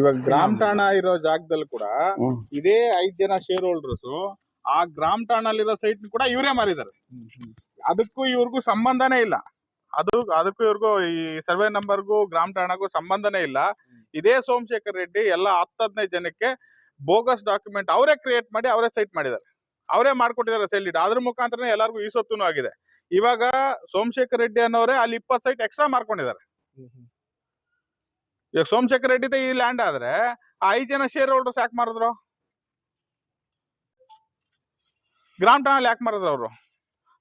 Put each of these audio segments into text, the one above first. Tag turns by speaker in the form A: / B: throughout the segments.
A: ಇವಾಗ ಗ್ರಾಮ್ ಠಾಣ ಇರೋ ಜಾಗದಲ್ಲಿ ಕೂಡ. ಇದೇ ಐದ್ ಜನ ಶೇರ್ ಹೋಲ್ಡರ್ಸ್ ಆ ಗ್ರಾಮ್ ಠಾಣಲ್ಲಿರೋ ಸೈಟ್ ಕೂಡ ಇವರೇ ಮಾರಿದ್ದಾರೆ ಅದಕ್ಕೂ ಇವ್ರಿಗೂ ಸಂಬಂಧನೇ ಇಲ್ಲ. ಅದು ಅದಕ್ಕೂ ಇವ್ರಿಗೂ ಈ ಸರ್ವೆ ನಂಬರ್ಗೂ ಗ್ರಾಮ್ ಠಾಣಗೂ ಸಂಬಂಧನೇ ಇಲ್ಲ. ಇದೇ ಸೋಮಶೇಖರ್ ರೆಡ್ಡಿ ಎಲ್ಲ ಹತ್ತು ಹದಿನೈದು ಜನಕ್ಕೆ ಬೋಗಸ್ ಡಾಕ್ಯುಮೆಂಟ್ ಅವರೇ ಕ್ರಿಯೇಟ್ ಮಾಡಿ ಅವರೇ ಸೈಟ್ ಮಾಡಿದ್ದಾರೆ ಅವರೇ ಮಾಡ್ಕೊಟ್ಟಿದ್ದಾರೆ ಸೆಲ್ ಇಟ್ ಅದ್ರ ಮುಖಾಂತರ ಎಲ್ಲರಿಗೂ ಈ ಸೊತ್ತುನು ಆಗಿದೆ. ಇವಾಗ ಸೋಮಶೇಖರ್ ರೆಡ್ಡಿ ಅನ್ನೋರೇ ಅಲ್ಲಿ ಇಪ್ಪತ್ತು ಸೈಟ್ ಎಕ್ಸ್ಟ್ರಾ ಮಾಡ್ಕೊಂಡಿದ್ದಾರೆ ಇವಾಗ ಸೋಮಶೇಖರ್ ರೆಡ್ಡಿ ಈ ಲ್ಯಾಂಡ್ ಆದ್ರೆ ಆ ಐದು ಜನ ಶೇರ್ ಹೋಲ್ಡರ್ಸ್ ಯಾಕೆ ಮಾರಿದ್ರು? ಗ್ರಾಮ್ ಟನಲ್ ಯಾಕೆ ಮಾರಿದ್ರು ಅವರು?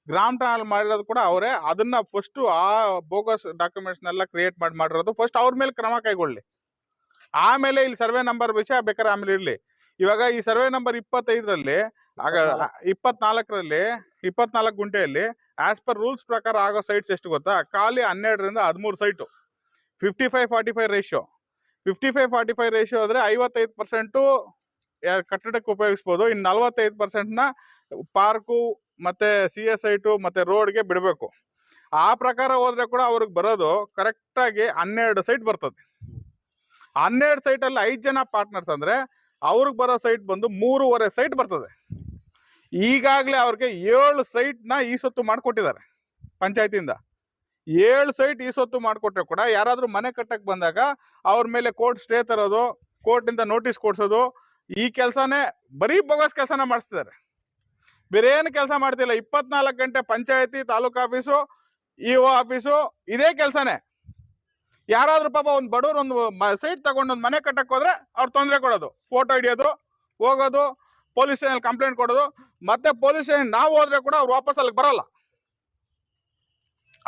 A: ಗ್ರಾಮ್ ಟನಲ್ ಮಾಡಿರೋದು ಕೂಡ ಅವರೇ. ಅದನ್ನ ಫಸ್ಟ್ ಆ ಬೋಗಸ್ ಡಾಕ್ಯುಮೆಂಟ್ಸ್ನೆಲ್ಲ ಕ್ರಿಯೇಟ್ ಮಾಡಿ ಮಾಡಿರೋದು ಫಸ್ಟ್ ಅವ್ರ ಮೇಲೆ ಕ್ರಮ ಕೈಗೊಳ್ಳಿ. ಆಮೇಲೆ ಇಲ್ಲಿ ಸರ್ವೆ ನಂಬರ್ ವಿಷಯ ಬೇಕಾದ್ರೆ ಆಮೇಲೆ ಇರ್ಲಿ. ಇವಾಗ ಈ ಸರ್ವೆ ನಂಬರ್ ಇಪ್ಪತ್ತೈದರಲ್ಲಿ ಆಗ ಇಪ್ಪತ್ನಾಲ್ಕರಲ್ಲಿ ಇಪ್ಪತ್ನಾಲ್ಕು ಗುಂಟೆಯಲ್ಲಿ ಆಸ್ ಪರ್ ರೂಲ್ಸ್ ಪ್ರಕಾರ ಆಗೋ ಸೈಟ್ಸ್ ಎಷ್ಟು ಗೊತ್ತಾ? ಖಾಲಿ ಹನ್ನೆರಡರಿಂದ ಹದಿಮೂರು site fifty five forty five ratio fifty five forty five ratio ಅಂದರೆ ಐವತ್ತೈದು ಪರ್ಸೆಂಟು ಕಟ್ಟಡಕ್ಕೆ ಉಪಯೋಗಿಸ್ಬೋದು. ಇನ್ನು ನಲ್ವತ್ತೈದು ಪರ್ಸೆಂಟ್ನ ಪಾರ್ಕು ಮತ್ತೆ ಸಿ ಎಸ್ ಐ ಟು ಮತ್ತು ರೋಡ್ಗೆ ಬಿಡಬೇಕು. ಆ ಪ್ರಕಾರ ಹೋದರೆ ಕೂಡ ಅವ್ರಿಗೆ ಬರೋದು ಕರೆಕ್ಟಾಗಿ ಹನ್ನೆರಡು ಸೈಟ್ ಬರ್ತದೆ. ಹನ್ನೆರಡು ಸೈಟಲ್ಲಿ ಐದು ಜನ ಪಾರ್ಟ್ನರ್ಸ್ ಅಂದರೆ ಅವ್ರಿಗೆ ಬರೋ ಸೈಟ್ ಬಂದು ಮೂರುವರೆ ಸೈಟ್ ಬರ್ತದೆ. ಈಗಾಗಲೇ ಅವ್ರಿಗೆ ಏಳು ಸೈಟ್ನ ಈ ಸೊತ್ತು ಮಾಡಿಕೊಟ್ಟಿದ್ದಾರೆ ಪಂಚಾಯತಿಯಿಂದ. ಏಳು ಸೈಟ್ ಈ ಸೊತ್ತು ಮಾಡಿಕೊಟ್ರೆ ಕೂಡ, ಯಾರಾದರೂ ಮನೆ ಕಟ್ಟಕ್ಕೆ ಬಂದಾಗ ಅವ್ರ ಮೇಲೆ ಕೋರ್ಟ್ ಸ್ಟೇ ತರೋದು ಕೋರ್ಟಿಂದ ನೋಟಿಸ್ ಕೊಡ್ಸೋದು, ಈ ಕೆಲಸನೇ ಬರೀ ಬೊಗಸ್ ಕೆಲಸನ ಮಾಡಿಸ್ತಿದ್ದಾರೆ ಬೇರೆ ಏನು ಕೆಲಸ ಮಾಡ್ತಿಲ್ಲ, ಇಪ್ಪತ್ನಾಲ್ಕು ಗಂಟೆ ಪಂಚಾಯತಿ, taluk office, E O office, ಇದೇ ಕೆಲಸನೇ. ಯಾರಾದ್ರೂ ಪಾಪ ಒಂದು ಬಡವ್ರು ಒಂದು ಸೈಟ್ ತಗೊಂಡು ಒಂದು ಮನೆ ಕಟ್ಟಕ್ಕೆ ಹೋದ್ರೆ ಅವ್ರು ತೊಂದರೆ ಕೊಡೋದು. ಫೋಟೋ ಹಿಡಿಯೋದು, ಹೋಗೋದು, ಪೊಲೀಸ್ ಸ್ಟೇಷನ್ ಕಂಪ್ಲೇಂಟ್ ಕೊಡೋದು, ಮತ್ತೆ ಪೊಲೀಸ್ ಸ್ಟೇಷನ್ ನಾವು ಹೋದ್ರೆ ಕೂಡ ಅವ್ರು ವಾಪಸ್ ಅಲ್ಲಿಗೆ ಬರಲ್ಲ.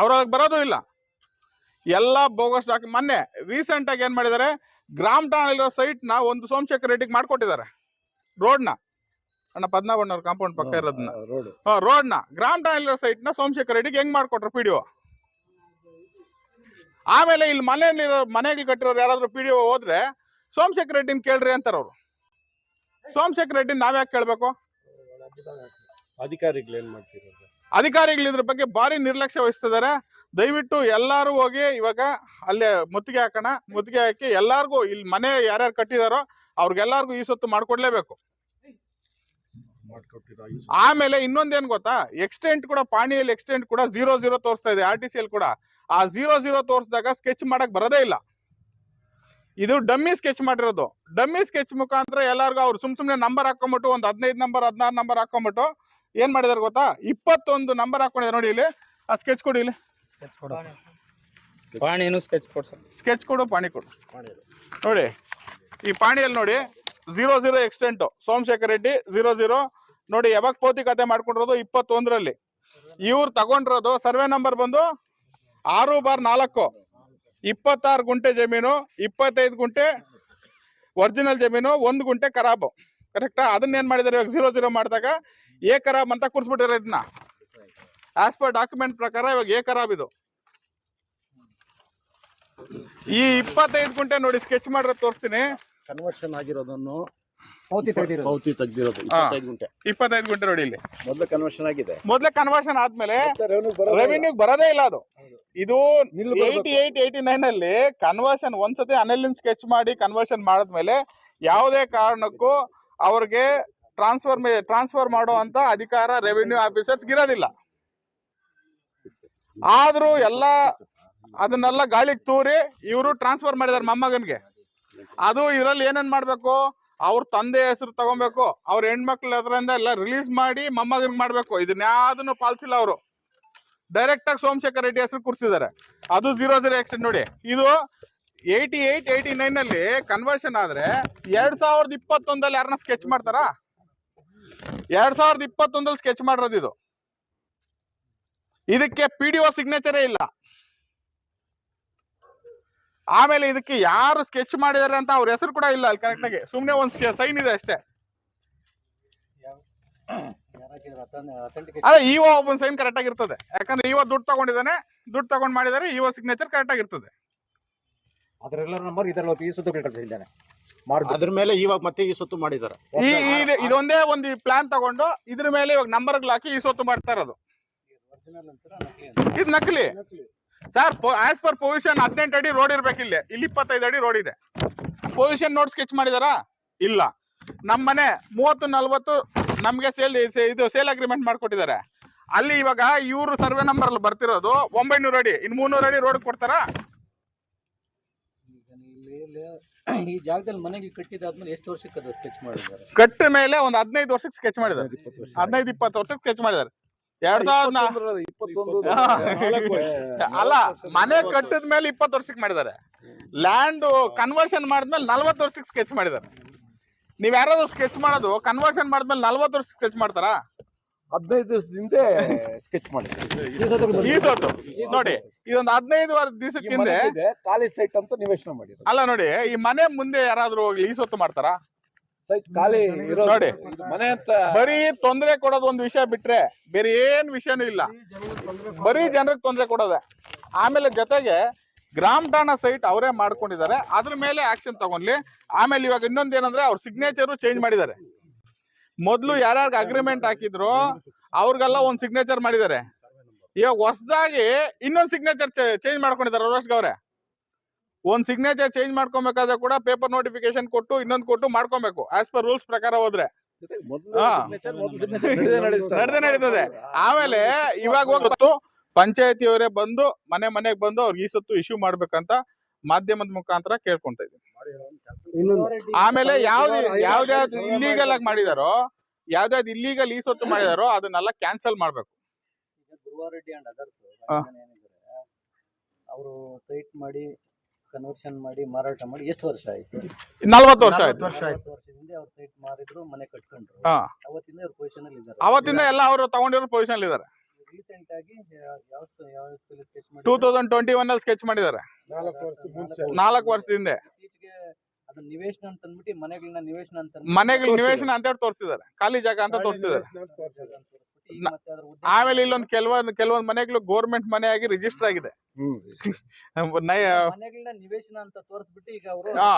A: ಅವ್ರು ಅಲ್ಲಿಗೆ ಬರೋದು ಇಲ್ಲ. ಎಲ್ಲ ಬೋಗಸ್ ಡಾಕ್ ಮೊನ್ನೆ ರೀಸೆಂಟ್ ಆಗಿ ಏನ್ ಮಾಡಿದ್ದಾರೆ ಗ್ರಾಮ್ ಸೈಟ್ನ ಒಂದು ಸೋಮಶೇಖರ್ ರೆಡ್ಡಿಗೆ ಮಾಡ್ಕೊಟ್ಟಿದ್ದಾರೆ. ರೋಡ್ನ. ಅಣ್ಣ ಪದ್ಮನಾಭಣ್ಣವ್ರ ಕಾಂಪೌಂಡ್ ಪಕ್ಕ ಇರೋದನ್ನ
B: ರೋಡ್.
A: ರೋಡ್ನ ಗ್ರಾಮ್ ಠಾಣೆಲಿರೋ ಸೈಟ್ನ ಸೋಮಶೇಖರ್ ರೆಡ್ಡಿಗೆ ಹೆಂಗ್ ಮಾಡಿಕೊಟ್ರು ಪಿ ಆಮೇಲೆ ಇಲ್ಲಿ ಮನೆಯಲ್ಲಿರೋ ಮನೆಗೆ ಕಟ್ಟಿರೋರು ಯಾರಾದರೂ ಪಿ ಹೋದ್ರೆ ಸೋಮಶೇಖರ್ ರೆಡ್ಡಿನ ಕೇಳ್ರಿ ಅಂತಾರ ಅವ್ರು. ಸೋಮಶೇಖರ್ ರೆಡ್ಡಿ ನಾವ್ಯಾಕೆ ಕೇಳ್ಬೇಕು?
B: ಅಧಿಕಾರಿಗಳು ಏನ್ ಮಾಡ್ತಿರೋದು?
A: ಅಧಿಕಾರಿಗಳು ಇದ್ರ ಬಗ್ಗೆ ಭಾರಿ ನಿರ್ಲಕ್ಷ್ಯ ವಹಿಸ್ತಿದ್ದಾರೆ ದಯವಿಟ್ಟು ಎಲ್ಲಾರು ಹೋಗಿ ಇವಾಗ ಅಲ್ಲೇ ಮುತ್ತಿಗೆ ಹಾಕೋಣ ಮುತ್ತಿಗೆ ಹಾಕಿ ಎಲ್ಲಾರ್ಗೂ ಇಲ್ಲಿ ಮನೆ ಯಾರ್ಯಾರು ಕಟ್ಟಿದಾರೋ ಅವ್ರಿಗೆಲ್ಲಾರ್ಗು ಈ ಸೊತ್ತು ಮಾಡ್ಕೊಡ್ಲೇಬೇಕು.
B: ಮಾಡ್ಕೊಟ್ಟಿರೋ
A: ಆಮೇಲೆ ಇನ್ನೊಂದೇನ್ ಗೊತ್ತಾ? ಎಕ್ಸ್ಟೆಂಟ್ ಕೂಡ ಪಾಣಿಯಲ್ಲಿ ಎಕ್ಸ್ಟೆಂಟ್ ಕೂಡ ಜೀರೋ ಜೀರೋ ತೋರಿಸ್ತಾ ಇದೆ ಆರ್ ಟಿ ಸಿ ಅಲ್ಲಿ ಕೂಡ. ಆ ಜೀರೋ ಜೀರೋ ತೋರಿಸಿದಾಗ ಸ್ಕೆಚ್ ಮಾಡಕ್ ಬರೋದೇ ಇಲ್ಲ. ಇದು ಡಮ್ಮಿ ಸ್ಕೆಚ್ ಮಾಡಿರೋದು. ಡಮ್ಮಿ ಸ್ಕೆಚ್ ಮುಖಾಂತರ ಎಲ್ಲರಿಗೂ ಅವ್ರು ಸುಮ್ ಸುಮ್ನೆ ನಂಬರ್ ಹಾಕೊಂಬಿಟ್ಟು ಒಂದು ಹದಿನೈದು ನಂಬರ್ ಹದಿನಾರು ನಂಬರ್ ಹಾಕೊಂಬಿಟ್ಟು ಏನ್ ಮಾಡಿದಾರೆ ಗೊತ್ತಾ? ಇಪ್ಪತ್ತೊಂದು ನಂಬರ್ ಹಾಕೊಂಡಿದ್ದಾರೆ ನೋಡಿ ಇಲ್ಲಿ. ಆ ಸ್ಕೆಚ್ ಕೊಡಿ ಇಲ್ಲಿ.
C: ಪಾಣಿನು ಸ್ಕೆಚ್ ಕೊಡ್ಸ
A: ಸ್ಕೆಚ್ ಕೊಡು ಪಾಣಿ ಕೊಡು. ನೋಡಿ ಈ ಪಾಣಿಯಲ್ಲಿ ನೋಡಿ zero zero extent Somashekar Reddy zero zero ನೋಡಿ ಯಾವಾಗ ಪೋತಿ ಕತೆ ಮಾಡ್ಕೊಂಡಿರೋದು? ಇಪ್ಪತ್ತೊಂದರಲ್ಲಿ. ಇವ್ರು ತಗೊಂಡಿರೋದು ಸರ್ವೆ ನಂಬರ್ ಬಂದು ಆರು ಬಾರ್ ನಾಲ್ಕು. ಇಪ್ಪತ್ತಾರು ಗುಂಟೆ ಜಮೀನು ಇಪ್ಪತ್ತೈದು ಗುಂಟೆ ಒರಿಜಿನಲ್ ಜಮೀನು ಒಂದು ಗುಂಟೆ ಖರಾಬು. ಕರೆಕ್ಟಾ ಅದನ್ನ ಏನ್ ಮಾಡಿದಾರೆ? ಇವಾಗ ಜೀರೋ ಜೀರೋ ಮಾಡಿದಾಗ ಎ ಖರಾಬ್ ಅಂತ ಕೂರ್ಸ್ಬಿಟ್ಟಿರೋ ಇದನ್ನ ಆಸ್ ಪರ್ ಡಾಕ್ಯುಮೆಂಟ್ ಪ್ರಕಾರ ಇವಾಗ ಎ ಖರಾಬ್ ಇದು. ಈ ಇಪ್ಪತ್ತೈದು ಗುಂಟೆ ನೋಡಿ ಸ್ಕೆಚ್ ಮಾಡಿರೋ ತೋರಿಸ್ತೀನಿ.
B: ಕನ್ವರ್ಷನ್ ಆಗಿರೋದನ್ನು
C: ಪೌತಿ ತೆಗ್ದಿರೋದು.
B: ಪೌತಿ ತೆಗ್ದಿರೋದು. ಇಪ್ಪತ್ತೈದು ಗುಂಟೆ.
A: ಇಪ್ಪತ್ತೈದು ಗುಂಟೆ ನೋಡಿ ಇಲ್ಲಿ.
B: ಮೊದಲು ಕನ್ವರ್ಷನ್ ಆಗಿದೆ.
A: ಮೊದ್ಲೇ ಕನ್ವರ್ಷನ್ ಆದ್ಮೇಲೆ ರೆವಿನ್ಯೂ ಬರೋದೇ ಇಲ್ಲ ಅದು. ಇದು. ಏಯ್ಟಿ ಏಯ್ಟ್ ಏಯ್ಟಿ ನೈನ್ ಅಲ್ಲಿ ಕನ್ವರ್ಷನ್ ಒಂದ್ಸತಿ ಅನಲಿನ್ ಸ್ಕೆಚ್ ಮಾಡಿ ಕನ್ವರ್ಷನ್ ಮಾಡಿದ್ಮೇಲೆ ಯಾವುದೇ ಕಾರಣಕ್ಕೂ ಅವ್ರಿಗೆ ಟ್ರಾನ್ಸ್ಫರ್ ಟ್ರಾನ್ಸ್ಫರ್ ಮಾಡುವಂತ ಅಧಿಕಾರ ರೆವಿನ್ಯೂ ಆಫೀಸರ್ಸ್ ಇರೋದಿಲ್ಲ ಆದ್ರೂ ಎಲ್ಲ ಅದನ್ನೆಲ್ಲ ಗಾಳಿಗೆ ತೂರಿ ಇವರು ಟ್ರಾನ್ಸ್ಫರ್ ಮಾಡಿದಾರೆ ಮೊಮ್ಮಗನ್ಗೆ. ಅದು ಇದ್ರಲ್ಲಿ ಏನೇನ್ ಮಾಡ್ಬೇಕು? ಅವ್ರ ತಂದೆ ಹೆಸರು ತಗೊಬೇಕು. ಅವ್ರ ಹೆಣ್ಮಕ್ಳ ಅದರಿಂದ ಎಲ್ಲ ರಿಲೀಸ್ ಮಾಡಿ ಮೊಮ್ಮಗನ್ ಮಾಡ್ಬೇಕು. ಇದನ್ನ ಯಾವ್ದನ್ನು ಪಾಲಿಸಿಲ್ಲ ಅವರು. ಡೈರೆಕ್ಟ್ ಆಗಿ ಸೋಮಶೇಖರ್ ರೆಡ್ಡಿ ಹೆಸರು ಕೂರಿಸಿದ್ದಾರೆ. ಅದು ಜೀರೋ ಜೀರೋ ಎಕ್ಸ್ಟೆಂಟ್ ನೋಡಿ. ಇದು ಏಯ್ಟಿ ಏಯ್ಟ್ ಏಯ್ಟಿ ನೈನ್ ಅಲ್ಲಿ ಕನ್ವರ್ಷನ್ ಆದ್ರೆ ಎರಡ್ ಸಾವಿರದ ಇಪ್ಪತ್ತೊಂದಲ್ಲಿ ಯಾರನ್ನ ಸ್ಕೆಚ್ ಮಾಡ್ತಾರಾ? ಎರಡ್ ಸಾವಿರದ ಇಪ್ಪತ್ತೊಂದಲ್ಲಿ ಸ್ಕೆಚ್ ಮಾಡಿರೋದು ಇದು. ಇದಕ್ಕೆ ಪಿ ಡಿ ಒ ಸಿಗ್ನೇಚರೇ ಇಲ್ಲ. ಆಮೇಲೆ ಇದಕ್ಕೆ ಯಾರು ಸ್ಕೆಚ್ ಮಾಡಿದಾರೆ ಅಂತ ಅವ್ರ ಹೆಸರು ಕೂಡ ಇಲ್ಲ ಅಲ್ಲಿ ಕರೆಕ್ಟ್ ಆಗಿ. ಸುಮ್ನೆ ಒಂದ್ ಸೈನ್ ಇದೆ ಅಷ್ಟೇ. ಅದೇ ಇಒ ಒಬ್ಬನ ಸೈನ್ ಕರೆಕ್ಟ್ ಆಗಿರ್ತದೆ. ಯಾಕಂದ್ರೆ ಇವ ದುಡ್ಡು ತಗೊಂಡಿದ್ದಾನೆ, ದುಡ್ಡು ತಗೊಂಡ್ ಮಾಡಿದಾರೆ ಇವ ಸಿಗ್ನೇಚರ್ ಕರೆಕ್ಟ್ ಆಗಿರ್ತದೆ.
C: ಅದ್ರೆಲ್ಲ ನಂಬರ್ ಇದರಲ್ಲಿ ಈ ಕಳ್ಸಿದ್ದಾನೆ
B: ಅದ್ರ ಮೇಲೆ ಇವಾಗ ಮತ್ತೆ ಈ ಸೊತ್ತು ಮಾಡಿದ್ದಾರೆ.
A: ಈ ಈ- ಇದೊಂದೇ ಒಂದು ಪ್ಲಾನ್ ತಗೊಂಡು ಇದ್ರ ಮೇಲೆ ಇವಾಗ ನಂಬರ್ ಹಾಕಿ ಈ ಸೊತ್ತು ಮಾಡ್ತಾ ಇರೋದು. ಇದು ನಕಲಿ. ಸರ್ ಆಸ್ ಪರ್ ಪೊಸಿಷನ್ ಹದಿನೆಂಟು ಅಡಿ ರೋಡ್ ಇರ್ಬೇಕು ಇಲ್ಲಿ. ಇಲ್ಲಿ ಇಪ್ಪತ್ತೈದು ಅಡಿ ರೋಡ್ ಇದೆ. ಪೊಸಿಷನ್ ನೋಟ್ ಸ್ಕೆಚ್ ಮಾಡಿದಾರ? ಇಲ್ಲ. ನಮ್ಮ ಮನೆ ಮೂವತ್ತು ನಲ್ವತ್ತು ನಮ್ಗೆ ಸೇಲ್ ಇದು ಸೇಲ್ ಅಗ್ರಿಮೆಂಟ್ ಮಾಡ್ಕೊಟ್ಟಿದ್ದಾರೆ. ಅಲ್ಲಿ ಇವಾಗ ಇವರು ಸರ್ವೆ ನಂಬರ್ ಅಲ್ಲಿ ಬರ್ತಿರೋದು ಒಂಬೈನೂರು ಅಡಿ. ಇನ್ ಮುನ್ನೂರು ಅಡಿ ರೋಡ್ ಕೊಡ್ತಾರಾ?
D: ಇಲ್ಲಿ ಇಲ್ಲಿ ಈ ಜಾಗದಲ್ಲಿ ಮನೆಗೆ ಕಟ್ಟಿದಾದ್ಮೇಲೆ ಎಷ್ಟು ವರ್ಷಕ್ಕೆ ಅದು ಸ್ಕೆಚ್ ಮಾಡಿದ್ದಾರೆ?
A: ಕಟ್ಟ ಮೇಲೆ ಒಂದು ಹದಿನೈದು ವರ್ಷಕ್ಕೆ ಸ್ಕೆಚ್ ಮಾಡಿದ್ದಾರೆ. ಹದಿನೈದು ಇಪ್ಪತ್ತು ವರ್ಷಕ್ಕೆ ಸ್ಕೆಚ್ ಮಾಡಿದ್ದಾರೆ. ಎರಡ್ ಸಾವಿರದ ಅಲ್ಲ ಮನೆ ಕಟ್ಟಿದ ಮೇಲೆ ಇಪ್ಪತ್ತು ವರ್ಷಕ್ಕೆ ಮಾಡಿದ್ದಾರೆ. ಲ್ಯಾಂಡ್ ಕನ್ವರ್ಷನ್ ಮಾಡಿದ್ಮೇಲೆ ನಲ್ವತ್ತು ವರ್ಷಕ್ಕೆ ಸ್ಕೆಚ್ ಮಾಡಿದ್ದಾರೆ. ನೀವ್ ಯಾರಾದ್ರೂ ಸ್ಕೆಚ್ ಮಾಡೋದು ಕನ್ವರ್ಷನ್ ಮಾಡಿದ್ಮೇಲೆ ನಲ್ವತ್ತು ವರ್ಷಕ್ಕೆ ಸ್ಕೆಚ್ ಮಾಡ್ತಾರಾ?
C: ಹದಿನೈದು ದಿವಸದಿಂದ ಸ್ಕೆಚ್ ಮಾಡಿದ್ರು.
A: ಈ ನೋಡಿ ಇದೊಂದು ಹದಿನೈದು ದಿವಸಕ್ಕೆ ಹಿಂದೆ
C: ಖಾಲಿ ಸೈಟ್ ಅಂತ ನಿವೇಶನ ಮಾಡಿದ್ರು.
A: ಅಲ್ಲ ನೋಡಿ ಈ ಮನೆ ಮುಂದೆ ಯಾರಾದ್ರೂ ಹೋಗ್ಲಿ ಈ ಸೊತ್ತು ಮಾಡ್ತಾರಾ?
C: ಸೈಟ್ ಖಾಲಿ
A: ನೋಡಿ.
C: ಮನೆ ಅಂತ.
A: ಬರೀ ತೊಂದರೆ ಕೊಡೋದು ಒಂದು ವಿಷಯ ಬಿಟ್ರೆ ಬೇರೆ ಏನ್ ವಿಷಯನೂ ಇಲ್ಲ. ಬರೀ ಜನರಿಗೆ ತೊಂದರೆ ಕೊಡೋದೆ. ಆಮೇಲೆ ಜೊತೆಗೆ ಗ್ರಾಮ ಠಾಣಾ ಸೈಟ್ ಅವರೇ ಮಾಡ್ಕೊಂಡಿದ್ದಾರೆ. ಅದ್ರ ಮೇಲೆ ಆಕ್ಷನ್ ತಗೊಂಡ್ಲಿ. ಆಮೇಲೆ ಇವಾಗ ಇನ್ನೊಂದ್ ಏನಂದ್ರೆ ಅವ್ರ ಸಿಗ್ನೇಚರು ಚೇಂಜ್ ಮಾಡಿದ್ದಾರೆ. ಮೊದ್ಲು ಯಾರ್ಯಾರಿಗೆ ಅಗ್ರಿಮೆಂಟ್ ಹಾಕಿದ್ರು ಅವ್ರಿಗೆಲ್ಲ ಒಂದ್ ಸಿಗ್ನೇಚರ್ ಮಾಡಿದ್ದಾರೆ. ಇವಾಗ ಹೊಸದಾಗಿ ಇನ್ನೊಂದ್ ಸಿಗ್ನೇಚರ್ ಚೇಂಜ್ ಮಾಡ್ಕೊಂಡಿದ್ದಾರೆ ರೋಷ್ ಅವ್ರೆ ಒಂದ್ ಸಿಗ್ನೇಚರ್ ಚೇಂಜ್ ಮಾಡ್ಕೊಬೇಕಾದ್ರೆ ಕೂಡ ಪೇಪರ್ ನೋಟಿಫಿಕೇಶನ್ ಕೊಟ್ಟು ಇನ್ನೊಂದ್ ಕೊಟ್ಟು ಮಾಡ್ಕೊಬೇಕು ಆಸ್ ಪರ್ ರೂಲ್ಸ್ ಪ್ರಕಾರ ಹೋದ್ರೆ.
C: ನಡೆದೇ ನಡೀತದೆ.
A: ಆಮೇಲೆ ಇವಾಗ ಹೋಗ್ತು ಪಂಚಾಯತಿಯವರೇ ಬಂದು ಮನೆ ಮನೆಗೆ ಬಂದು ಅವ್ರಿಗೆ ಈ ಸತ್ತು ಇಶ್ಯೂ ಮಾಡ್ಬೇಕಂತ ಮಾಧ್ಯಮದ ಮುಖಾಂತರ ಕೇಳ್ಕೊಂತ ಇದ್ದೀವಿ ಆಮೇಲೆ ಯಾವ್ದು ಯಾವ್ದ್ಯಾವ್ದು ಇಲ್ಲೀಗಲ್ ಆಗಿ ಮಾಡಿದಾರೋ ಯಾವ್ದಾವ್ದು ಇಲ್ಲೀಗಲ್ ಈ ಸೊತ್ತು ಮಾಡಿದಾರೋ ಅದನ್ನೆಲ್ಲ ಕ್ಯಾನ್ಸಲ್ ಮಾಡ್ಬೇಕು.
D: ಈಗ ಗುರುವಾರೆಡ್ಡಿ ಅಂಡ್ ಅದರ್ಸ್ ಅವರು ಸೈಟ್ ಮಾಡಿ ಕನ್ವರ್ಷನ್ ಮಾಡಿ ಮಾರಾಟ ಮಾಡಿ ಎಷ್ಟು ವರ್ಷ ಆಯ್ತು?
A: ನಲ್ವತ್ತು ವರ್ಷ ಆಯ್ತು.
D: ವರ್ಷ ವರ್ಷದಿಂದ ಅವ್ರು ಸೈಟ್ ಮಾರಿದ್ರು ಮನೆ ಕಟ್ಕೊಂಡ್ರು. ಅವತ್ತಿಂದ ಅವ್ರ ಪೊಸಿಷನ್ ಅಲ್ಲಿ ಇದ್ದಾರೆ.
A: ಅವತ್ತಿಂದ ಎಲ್ಲ ಅವರು ತಗೊಂಡಿರೋ ಪೊಸಿಷನ್ ಇದಾರೆ
D: ರೀಸೆಂಟ್ ಆಗಿ ಯಾವ ಯಾವ ಸ್ಕೆಚ್ ಮಾಡಿ
A: ಟೂ ತೌಸಂಡ್ ಟ್ವೆಂಟಿ ಒನ್ ಅಲ್ಲಿ ಸ್ಕೆಚ್ ಮಾಡಿದ್ದಾರೆ. ನಾಲ್ಕು ವರ್ಷದಿಂದ
D: ಇತ್ತೀಚೆಗೆ ಅದನ್ನ ನಿವೇಶನ ಅಂತ ಅಂದ್ಬಿಟ್ಟು ಮನೆಗಳನ್ನ ನಿವೇಶನ ಅಂತ
A: ಮನೆಗಳು ನಿವೇಶನ ಅಂತ ಹೇಳಿ ತೋರಿಸಿದ್ದಾರೆ. ಖಾಲಿ ಜಾಗ ಅಂತ ತೋರಿಸಿದ್ದಾರೆ. ಆಮೇಲೆ ಇಲ್ಲೊಂದು ಕೆಲವೊಂದು ಕೆಲವೊಂದು ಮನೆಗಳು ಗೋರ್ಮೆಂಟ್ ಮನೆ ಆಗಿ ರಿಜಿಸ್ಟರ್ ಆಗಿದೆ.
D: ನಿವೇಶನ ಅಂತ ತೋರಿಸ್ಬಿಟ್ಟು ಈಗ ಅವರು
A: ಹಾ.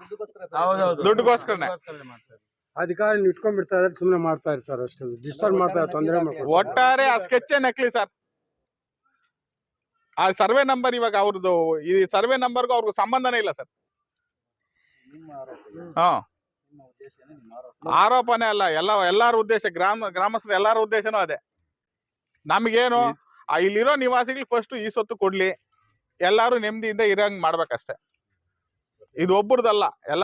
D: ದುಡ್ಡುಗೋಸ್ಕರ
A: ದುಡ್ಡುಗೋಸ್ಕರನೇ.
E: ಅಧಿಕಾರಿ ಇಟ್ಕೊಂಡ್ಬಿಡ್ತಾ ಇದ್ರೆ ಸುಮ್ಮನೆ ಮಾಡ್ತಾ ಇರ್ತಾರೆ ಅಷ್ಟೇ. ಡಿಸ್ಟರ್ಬ್ ಮಾಡ್ತಾರೆ ತೊಂದರೆ ಮಾಡ್ತಾರೆ
A: ಒಟ್ಟಾರೆ ಆ ಸ್ಕೆಚ್ಚೇ ನಕಲಿ ಸರ್ ಆ ಸರ್ವೆ ನಂಬರ್ ಇವಾಗ ಅವ್ರದ್ದು ಈ ಸರ್ವೆ ನಂಬರ್ಗೂ ಅವ್ರಿಗೂ ಸಂಬಂಧನೇ ಇಲ್ಲ ಸರ್
D: ನಿಮ್ಮ ಆರೋಪ
A: ಹಾ. ಆರೋಪನೇ ಅಲ್ಲ ಎಲ್ಲ ಎಲ್ಲಾರ ಉದ್ದೇಶ ಗ್ರಾಮ ಗ್ರಾಮಸ್ಥರ ಎಲ್ಲಾರ ಉದ್ದೇಶನೂ ಅದೇ. ನಮಗೇನು ಆ ಇಲ್ಲಿರೋ ನಿವಾಸಿಗಳಿಗೆ ಫಸ್ಟ್ ಈ ಸೊತ್ತು ಕೊಡ್ಲಿ. ಎಲ್ಲಾರು ನೆಮ್ಮದಿಯಿಂದ ಇರಂಗ್ ಮಾಡ್ಬೇಕಷ್ಟೇ. ಇದು ಒಬ್ಬರದಲ್ಲ ಎಲ್ಲ